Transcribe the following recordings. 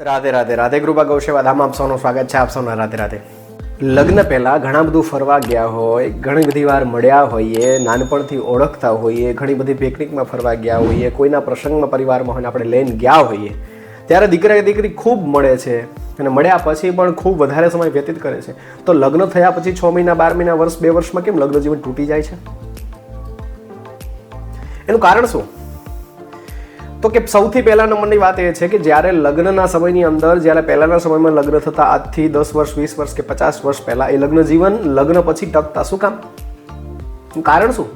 રાધે રાધે રાધે. કૃપા ગૌસેવા ધામ, આપ સૌનું સ્વાગત છે, આપ સૌના રાધે રાધે. લગ્ન પહેલાં ઘણા બધું ફરવા ગયા હોય, ઘણી બધી વાર મળ્યા હોઈએ, નાનપણથી ઓળખતા હોઈએ, ઘણી બધી પિકનિકમાં ફરવા ગયા હોઈએ, કોઈના પ્રસંગમાં પરિવારમાં હોય આપણે લઈને ગયા હોઈએ, ત્યારે દીકરા દીકરી ખૂબ મળે છે અને મળ્યા પછી પણ ખૂબ વધારે સમય વ્યતીત કરે છે. તો લગ્ન થયા પછી છ મહિના, બાર મહિના, વર્ષ, બે વર્ષમાં કેમ લગ્ન જીવન તૂટી જાય છે? એનું કારણ શું? તો કે સૌથી પહેલા નંબરની વાત એ છે કે જ્યારે લગ્નના સમયની અંદર, જ્યારે પહેલાના સમયમાં લગ્ન થતા, આજથી દસ વર્ષ, વીસ વર્ષ કે પચાસ વર્ષ પહેલા એ લગ્ન જીવન, લગ્ન પછી ટકતા શું કામ? કારણ શું?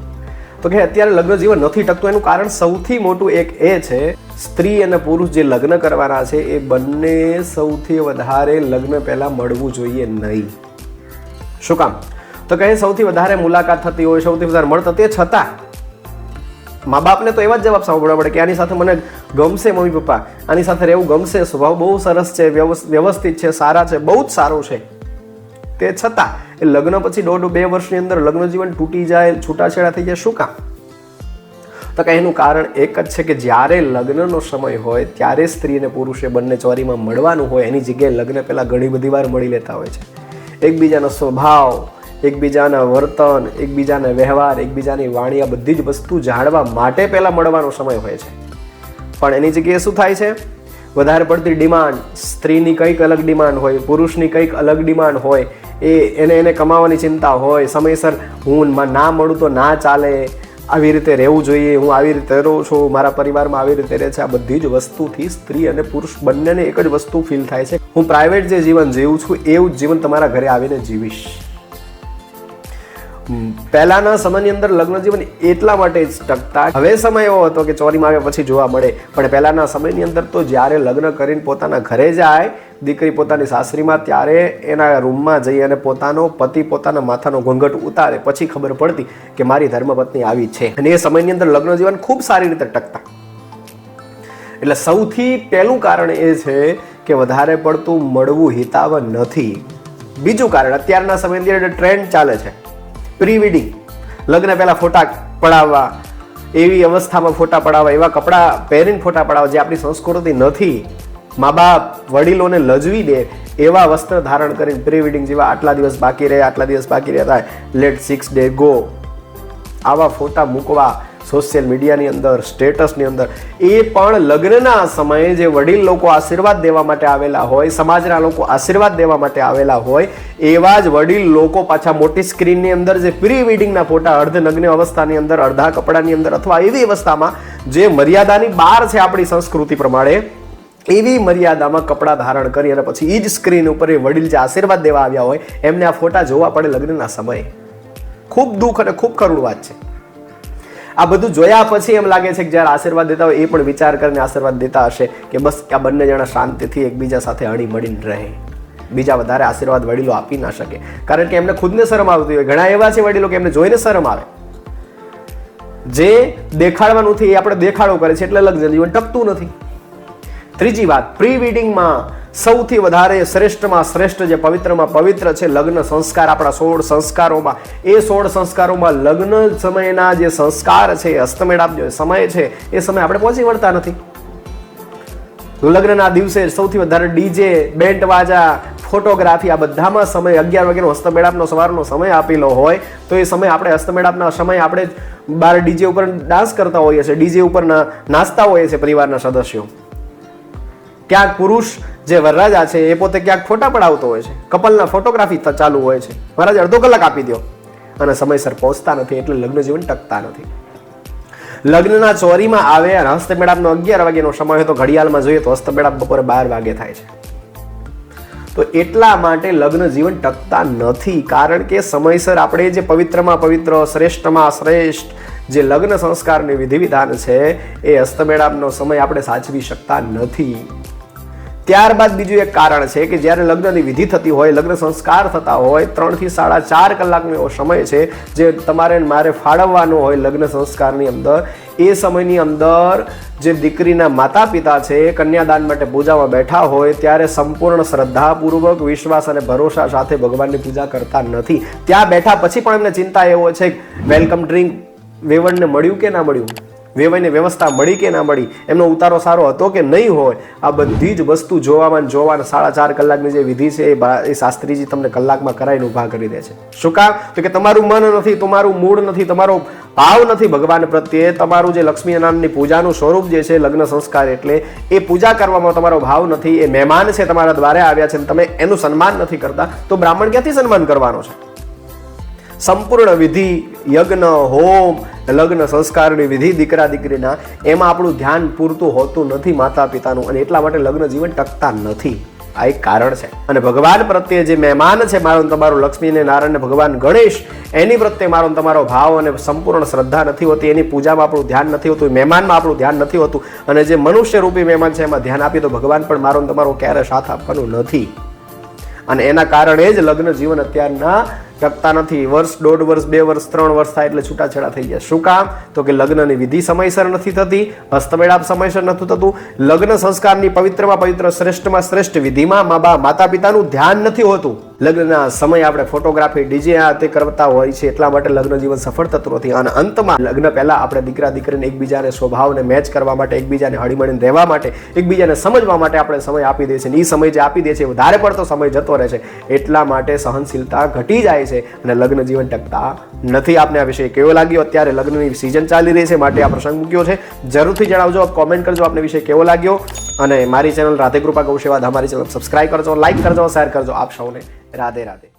તો કે અત્યારે લગ્ન જીવન નથી ટકતું, એનું કારણ સૌથી મોટું એક એ છે, સ્ત્રી અને પુરુષ જે લગ્ન કરવાના છે, એ બંને સૌથી વધારે લગ્ન પહેલા મળવું જોઈએ નહીં. શું કામ? તો કહે સૌથી વધારે મુલાકાત થતી હોય, સૌથી વધારે મળતા, તે છતાં મા બાપને તો એવા જ જવાબ સાંભળવા પડે કે આની સાથે મને ગમશે મમ્મી પપ્પા. આની સાથે રહેવું ગમશે, સ્વભાવ બહુ સરસ છે, વ્યવસ- વ્યવસ્થિત છે, સારા છે, બહુ જ સારું છે. તે છતાં, એ લગ્ન પછી દોઢ બે વર્ષની અંદર લગ્ન જીવન તૂટી જાય, છૂટાછેડા થઈ જાય, શું કામ? તો કે એનું કારણ એક જ છે કે જ્યારે લગ્નનો સમય હોય, ત્યારે સ્ત્રી અને પુરુષે બંને ચોરીમાં મળવાનું હોય, એની જગ્યાએ લગ્ન પહેલાં ઘણી બધી વાર મળી લેતા હોય છે. એકબીજાનો સ્વભાવ એકબીજાના વર્તન, એકબીજાના વ્યવહાર, એકબીજાની વાણી, આ બધી જ વસ્તુ જાણવા માટે પહેલાં મળવાનો સમય હોય છે. પણ એની જગ્યાએ શું થાય છે? વધારે પડતી ડિમાન્ડ, સ્ત્રીની કંઈક અલગ ડિમાન્ડ હોય, પુરુષની કંઈક અલગ ડિમાન્ડ હોય, એ એને એને કમાવાની ચિંતા હોય, સમયસર હું ના મળું તો ના ચાલે, આવી રીતે રહેવું જોઈએ, હું આવી રીતે રહું છું, મારા પરિવારમાં આવી રીતે રહે છે, આ બધી જ વસ્તુથી સ્ત્રી અને પુરુષ બંનેને એક જ વસ્તુ ફીલ થાય છે. હું પ્રાઇવેટ જે જીવન જીવું છું, એવું જ જીવન તમારા ઘરે આવીને જીવીશ. પહેલાના સમયની અંદર લગ્ન જીવન એટલા માટે ટકતા. હવે સમય એવો હતો કે ચોરીમાં આવ્યા પછી જોવા મળે. પણ પહેલાના સમયની અંદર તો જ્યારે લગ્ન કરીને પોતાના ઘરે જાય, દીકરી પોતાની સાસરીમાં, ત્યારે એના રૂમમાં જઈ અને પોતાનો પતિ પોતાના માથાનો ઘોંઘટ ઉતારે. પછી ખબર પડતી કે મારી ધર્મપત્ની આવી છે. અને એ સમયની અંદર લગ્ન જીવન ખૂબ સારી રીતે ટકતા. એટલે સૌથી પહેલું કારણ એ છે કે વધારે પડતું મળવું હિતાવ નથી. બીજું કારણ, અત્યારના સમયની અંદર ટ્રેન્ડ ચાલે છે. પ્રી વેડિંગ લગ્ન પહેલાં ફોટા પડાવવા, એવી અવસ્થામાં ફોટા પડાવવા, એવા કપડાં પહેરીને ફોટા પડાવવા જે આપણી સંસ્કૃતિ નથી. મા બાપ વડીલોને લજવી દે એવા વસ્ત્ર ધારણ કરીને પ્રી વેડિંગ જેવા આટલા દિવસ બાકી રહે આટલા દિવસ બાકી રહ્યા લેટ સિક્સ ડે ગો આવા ફોટા મૂકવા સોશિયલ મીડિયાની અંદર, સ્ટેટસની અંદર, એ પણ લગ્નના સમયે જે વડીલ લોકો આશીર્વાદ દેવા માટે આવેલા હોય, સમાજના લોકો આશીર્વાદ દેવા માટે આવેલા હોય, એવા જ વડીલ લોકો પાછા મોટી સ્ક્રીનની અંદર, જે પ્રી વેડિંગના ફોટા, અર્ધનગ્ન અવસ્થાની અંદર, અડધા કપડાની અંદર અથવા એવી અવસ્થામાં જે મર્યાદાની બહાર છે આપણી સંસ્કૃતિ પ્રમાણે, એવી મર્યાદામાં કપડાં ધારણ કરી અને પછી એ જ સ્ક્રીન ઉપર એ વડીલ જે આશીર્વાદ દેવા આવ્યા હોય, એમને આ ફોટા જોવા પડે લગ્નના સમયે. ખૂબ દુઃખ અને ખૂબ કરુણ વાત છે. આ બધું જોયા પછી એમ લાગે છે કે જ્યારે આશીર્વાદ દેતા હોય એ પણ વિચાર કરીને આશીર્વાદ દેતા હશે કે બસ આ બંને જણા શાંતિથી એકબીજા સાથે હળી મળીને રહે. બીજા વધારે આશીર્વાદ વડીલો આપી ના શકે. કારણ કે એમને ખુદને શરમ આવતી હોય. ઘણા એવા છે વડીલો કે એમને જોઈને શરમ આવે. જે દેખાડવાનું નથી એ આપણે દેખાડો કરે છે એટલે લગ્ન જીવન ટકતું નથી. ત્રીજી વાત પ્રી વેડિંગમાં સૌથી વધારે શ્રેષ્ઠમાં શ્રેષ્ઠ જે પવિત્રમાં પવિત્ર છે લગ્ન સંસ્કાર, આપણા સોળ સંસ્કારોમાં. એ સોળ સંસ્કારોમાં લગ્ન સમયના જે સંસ્કાર છે હસ્તમેળાપ જે સમય છે, એ સમય આપણે પહોંચી વળતા નથી. લગ્નના દિવસે સૌથી વધારે ડીજે બેન્ડ વાજા, ફોટોગ્રાફી, આ બધામાં સમય, અગિયાર વાગ્યાનો હસ્તમેળાપનો સવારનો સમય આપેલો હોય, તો એ સમય આપણે હસ્તમેળાપના સમય આપણે બાર ડીજે ઉપર ડાન્સ કરતા હોઈએ છીએ, ડીજે ઉપર નાચતા હોઈએ છીએ પરિવારના સદસ્યો. ક્યાંક પુરુષ જે વરરાજા છે, એ પોતે ક્યાંક ફોટા પડાવતો હોય છે. કપલના ફોટોગ્રાફી ચાલુ હોય છે. મહારાજ અડધો કલાક આપી દો. અને સમયસર પહોંચતા નથી, એટલે લગ્ન જીવન ટકતા નથી. લગ્નના ચોરીમાં આવે અને હસ્તમેળાપનો અગિયાર વાગ્યાનો સમય હોય તો ઘડિયાળમાં જોઈએ તો હસ્તમેળાપ બપોરે બાર વાગે થાય છે. તો એટલા માટે લગ્ન જીવન ટકતા નથી, કારણ કે સમયસર આપણે જે પવિત્રમાં પવિત્ર, શ્રેષ્ઠમાં શ્રેષ્ઠ જે લગ્ન સંસ્કારની વિધિ વિધાન છે, એ હસ્તમેળાપનો સમય આપણે સાચવી શકતા નથી. ત્યારબાદ બીજું એક કારણ છે કે જ્યારે લગ્નની વિધિ થતી હોય, લગ્ન સંસ્કાર થતા હોય, ત્રણથી સાડા ચાર કલાકનો એવો સમય છે જે તમારે મારે ફાળવવાનો હોય લગ્ન સંસ્કારની અંદર. એ સમયની અંદર જે દીકરીના માતા પિતા છે, કન્યાદાન માટે પૂજામાં બેઠા હોય, ત્યારે સંપૂર્ણ શ્રદ્ધાપૂર્વક, વિશ્વાસ અને ભરોસા સાથે ભગવાનની પૂજા કરતા નથી. ત્યાં બેઠા પછી પણ એમને ચિંતા એવો છે વેલકમ ડ્રિંક વેવણને મળ્યું કે ના મળ્યું? વેવાઈને વ્યવસ્થા મળી કે ના મળી, એમનો ઉતારો સારો હતો કે નહીં હોય, આ બધી જ વસ્તુ જોવામાં જોવાના સાડા ચાર કલાકની જે વિધિ છે એ શાસ્ત્રીજી તમને કલાકમાં કરાવીને ઊભા કરી દે છે. શું કામ? તો કે તમારું મન નથી, તમારું મૂળ નથી, તમારો ભાવ નથી ભગવાન પ્રત્યે, તમારું જે લક્ષ્મી નામની પૂજાનું સ્વરૂપ જે છે, લગ્ન સંસ્કાર એટલે, એ પૂજા કરવામાં તમારો ભાવ નથી, એ મહેમાન છે તમારા દ્વારે આવ્યા છે તમે એનું સન્માન નથી કરતા, તો બ્રાહ્મણ ક્યાંથી સન્માન કરવાનો છે? સંપૂર્ણ વિધિ, યજ્ઞ, હોમ લગ્ન સંસ્કારની વિધિ દીકરા દીકરીના, એમાં આપણું ધ્યાન પૂરતું હોતું નથી માતા પિતાનું અને એટલા માટે લગ્ન જીવન ટકતા નથી. આ એક કારણ છે. અને ભગવાન પ્રત્યે જે મહેમાન છે, મારો તમારો લક્ષ્મી અને નારાયણ ભગવાન ગણેશ, એની પ્રત્યે મારો તમારો ભાવ અને સંપૂર્ણ શ્રદ્ધા નથી હોતી, એની પૂજામાં આપણું ધ્યાન નથી હોતું, મહેમાનમાં આપણું ધ્યાન નથી હોતું. અને જે મનુષ્ય રૂપી મહેમાન છે, એમાં ધ્યાન આપીએ તો ભગવાન પણ મારો તમારો ક્યારે સાથ આપવાનું નથી. અને એના કારણે જ લગ્ન જીવન અત્યારના ટકતા નથી. વર્ષ, દોઢ વર્ષ, બે વર્ષ, ત્રણ વર્ષ થાય એટલે છૂટાછેડા થઈ જાય શું કામ? તો કે લગ્નની વિધિ સમયસર નથી થતી, હસ્તમેળાપ સમયસર નથી થતું, લગ્ન સંસ્કારની પવિત્રમાં, પવિત્ર શ્રેષ્ઠમાં શ્રેષ્ઠ વિધિમાં મા બા માતા પિતાનું ધ્યાન નથી હોતું. લગ્નના સમય આપણે ફોટોગ્રાફી ડીજે આ તે કરતા હોય છે, એટલા માટે લગ્ન જીવન સફળ થતું નથી. અને અંતમાં લગ્ન પહેલા આપણે દીકરા, દીકરીને એકબીજાને સ્વભાવને મેચ કરવા માટે, એકબીજાને હળીમળીને રહેવા માટે, એકબીજાને સમજવા માટે આપણે સમય આપી દે છે અને એ સમય જે આપી દે છે વધારે પડતો સમય જતો રહે છે. એટલા માટે સહનશીલતા ઘટી જાય છે અને લગ્ન જીવન ટકતા નથી. આપને આ વિષય કેવો લાગ્યો? અત્યારે લગ્નની સિઝન ચાલી રહી છે. માટે આ પ્રસંગ મૂક્યો છે. જરૂરથી જણાવજો. કોમેન્ટ કરજો આપને વિષય કેવો લાગ્યો? અને મારી ચેનલ રાધે કૃપા ગૌ અમારી ચેનલ સબસ્ક્રાઇબ કરજો લાઈક કરજો શેર કરજો. આપ સૌને રાધે રાધે.